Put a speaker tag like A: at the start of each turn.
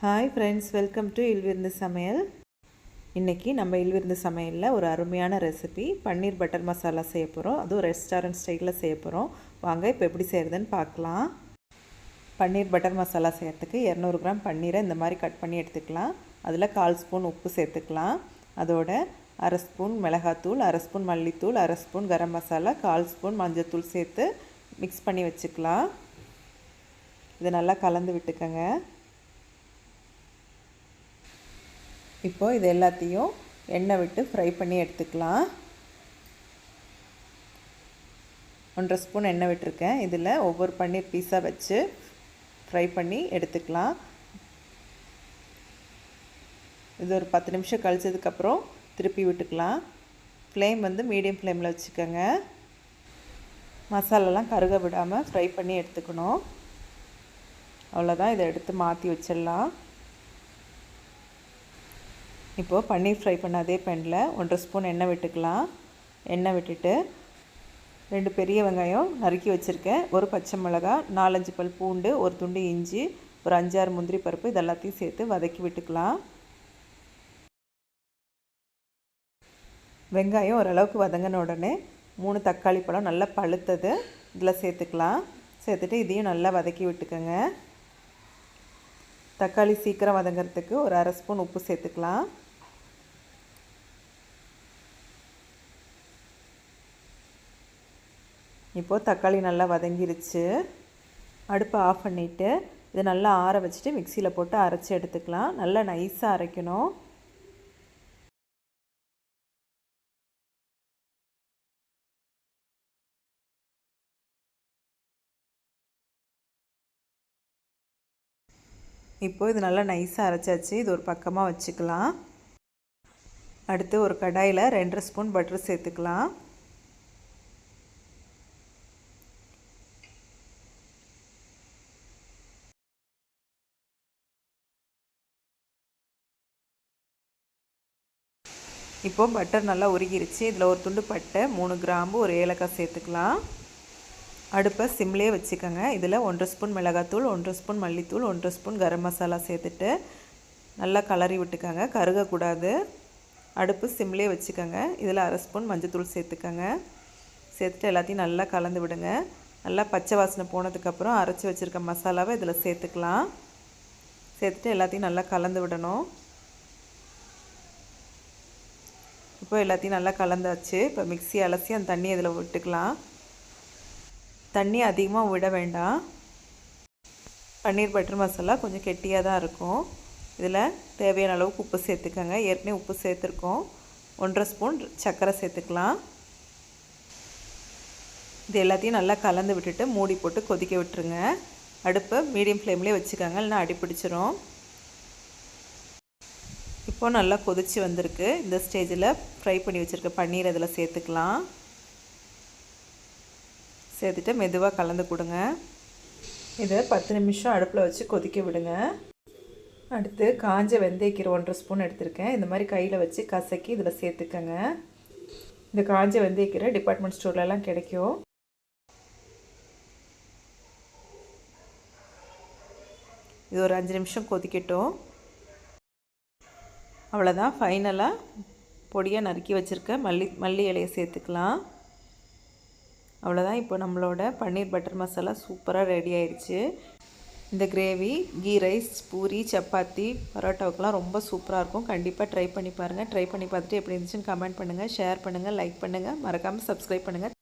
A: Hi friends welcome to இல்விருந்து சமையல் இன்றைக்கி நம்ம இல்விருந்து சமையலில் ஒரு அருமையான ரெசிபி பன்னீர் பட்டர் மசாலா செய்ய போகிறோம் அதுவும் ரெஸ்டாரண்ட் ஸ்டைலில் செய்ய போகிறோம் வாங்க இப்போ எப்படி செய்கிறதுன்னு பார்க்கலாம். பன்னீர் பட்டர் மசாலா செய்கிறதுக்கு இரநூறு கிராம் பன்னீரை இந்த மாதிரி கட் பண்ணி எடுத்துக்கலாம். அதில் கால் ஸ்பூன் உப்பு சேர்த்துக்கலாம். அதோட அரை ஸ்பூன் மிளகாத்தூள் அரை ஸ்பூன் மல்லித்தூள் அரை ஸ்பூன் கரம் மசாலா கால் ஸ்பூன் மஞ்சத்தூள் சேர்த்து மிக்ஸ் பண்ணி வச்சுக்கலாம். இதை நல்லா கலந்து விட்டுக்கோங்க. இப்போ இது எல்லாத்தையும் எண்ணெய் விட்டு ஃப்ரை பண்ணி எடுத்துக்கலாம். ஒன்றரை ஸ்பூன் எண்ணெய் விட்டுருக்கேன். இதில் ஒவ்வொரு பன்னீர் பீஸாக வச்சு ஃப்ரை பண்ணி எடுத்துக்கலாம். இது ஒரு பத்து நிமிஷம் கழிச்சதுக்கப்புறம் திருப்பி விட்டுக்கலாம். ஃப்ளேம் வந்து மீடியம் ஃப்ளேமில் வச்சுக்கோங்க. மசாலாலாம் கருக விடாமல் ஃப்ரை பண்ணி எடுத்துக்கணும். அவ்வளோதான் இதை எடுத்து மாற்றி வச்சிடலாம். இப்போது பன்னீர் ஃப்ரை பண்ண அதே பேனில் ஒன்றரை ஸ்பூன் எண்ணெய் விட்டுக்கலாம். எண்ணெய் விட்டுட்டு ரெண்டு பெரிய வெங்காயம் நறுக்கி வச்சுருக்கேன். ஒரு பச்சை மிளகா நாலஞ்சு பல் பூண்டு ஒரு துண்டு இஞ்சி ஒரு அஞ்சாறு முந்திரி பருப்பு இது எல்லாத்தையும் சேர்த்து வதக்கி விட்டுக்கலாம். வெங்காயம் ஓரளவுக்கு வதங்கின உடனே மூணு தக்காளி பழம் நல்லா பழுத்தது. இதில் சேர்த்துக்கலாம். சேர்த்துட்டு இதையும் நல்லா வதக்கி விட்டுக்கோங்க. தக்காளி சீக்கிரம் வதங்கிறதுக்கு ஒரு அரை ஸ்பூன் உப்பு சேர்த்துக்கலாம். இப்போது தக்காளி நல்லா வதங்கிருச்சு. அடுப்பை ஆஃப் பண்ணிவிட்டு இதை நல்லா ஆற வச்சுட்டு மிக்சியில் போட்டு அரைச்சி எடுத்துக்கலாம். நல்லா நைஸாக அரைக்கணும். இப்போது இது நல்லா நைஸாக அரைச்சாச்சு. இது ஒரு பக்கமாக வச்சுக்கலாம். அடுத்து ஒரு கடாயில் ரெண்டரை ஸ்பூன் பட்டர் சேர்த்துக்கலாம். இப்போது பட்டர் நல்லா உருகிருச்சு. இதில் ஒரு துண்டு பட்டை மூணு கிராம்பு ஒரு ஏலக்காய் சேர்த்துக்கலாம். அடுப்பை சிம்லேயே வச்சுக்கோங்க. இதில் ஒன்றரை ஸ்பூன் மிளகாத்தூள் ஒன்றரை ஸ்பூன் மல்லித்தூள் ஒன்றரை ஸ்பூன் கரம் மசாலா சேர்த்துட்டு நல்லா கலரி விட்டுக்கோங்க. கருகக்கூடாது. அடுப்பு சிம்லேயே வச்சுக்கோங்க. இதில் அரை ஸ்பூன் மஞ்சத்தூள் சேர்த்துக்கோங்க. சேர்த்துட்டு எல்லாத்தையும் நல்லா கலந்து விடுங்க. நல்லா பச்சை வாசனை போனதுக்கப்புறம் அரைச்சி வச்சுருக்க மசாலாவை இதில் சேர்த்துக்கலாம். சேர்த்துட்டு எல்லாத்தையும் நல்லா கலந்து விடணும். இப்போ எல்லாத்தையும் நல்லா கலந்தாச்சு. இப்போ மிக்சி அலசி அந்த தண்ணி இதில் விட்டுக்கலாம். தண்ணி அதிகமாக விட வேண்டாம். பன்னீர் பட்டர் மசாலா கொஞ்சம் கெட்டியாக தான் இருக்கும். இதில் தேவையான அளவுக்கு உப்பு சேர்த்துக்கோங்க. ஏற்கனவே உப்பு சேர்த்துருக்கோம். ஒன்றரை ஸ்பூன் சர்க்கரை சேர்த்துக்கலாம். இது எல்லாத்தையும் நல்லா கலந்து விட்டுட்டு மூடி போட்டு கொதிக்க விட்டுருங்க. அடுப்பை மீடியம் ஃப்ளேம்லேயே வச்சுக்கோங்க. இல்லைனா அடி பிடிச்சிரும் இப்போ நல்லா கொதித்து வந்திருக்கு. இந்த ஸ்டேஜில் ஃப்ரை பண்ணி வச்சுருக்க பன்னீர் அதில் சேர்த்துக்கலாம். சேர்த்துட்டு மெதுவாக கலந்து கொடுங்க. இதை பத்து நிமிஷம் அடுப்பில் வச்சு கொதிக்க விடுங்க. அடுத்து காஞ்ச வெந்தயக்கீரை ஒன்றரை ஸ்பூன் எடுத்திருக்கேன். இந்த மாதிரி கையில் வச்சு கசக்கி இதில் சேர்த்துக்கங்க. இந்த காஞ்ச வெந்தயக்கீரை டிபார்ட்மெண்ட் ஸ்டோர்லலாம் கிடைக்கும். இது ஒரு அஞ்சு நிமிஷம் கொதிக்கட்டும். அவ்வளோதான் ஃபைனலாக பொடியாக நறுக்கி வச்சுருக்க. மல்லி மல்லி இலையை சேர்த்துக்கலாம். அவ்வளோதான் இப்போ நம்மளோட பன்னீர் பட்டர் மசாலா சூப்பராக ரெடி ஆயிடுச்சு இந்த கிரேவி கீ ரைஸ் பூரி சப்பாத்தி பரோட்டாவுக்கெலாம் ரொம்ப சூப்பராக இருக்கும். கண்டிப்பாக ட்ரை பண்ணி பாருங்கள் ட்ரை பண்ணி பார்த்துட்டு எப்படி இருந்துச்சுன்னு கமெண்ட் பண்ணுங்கள் ஷேர் பண்ணுங்கள் லைக் பண்ணுங்கள் மறக்காமல் சப்ஸ்கிரைப் பண்ணுங்கள்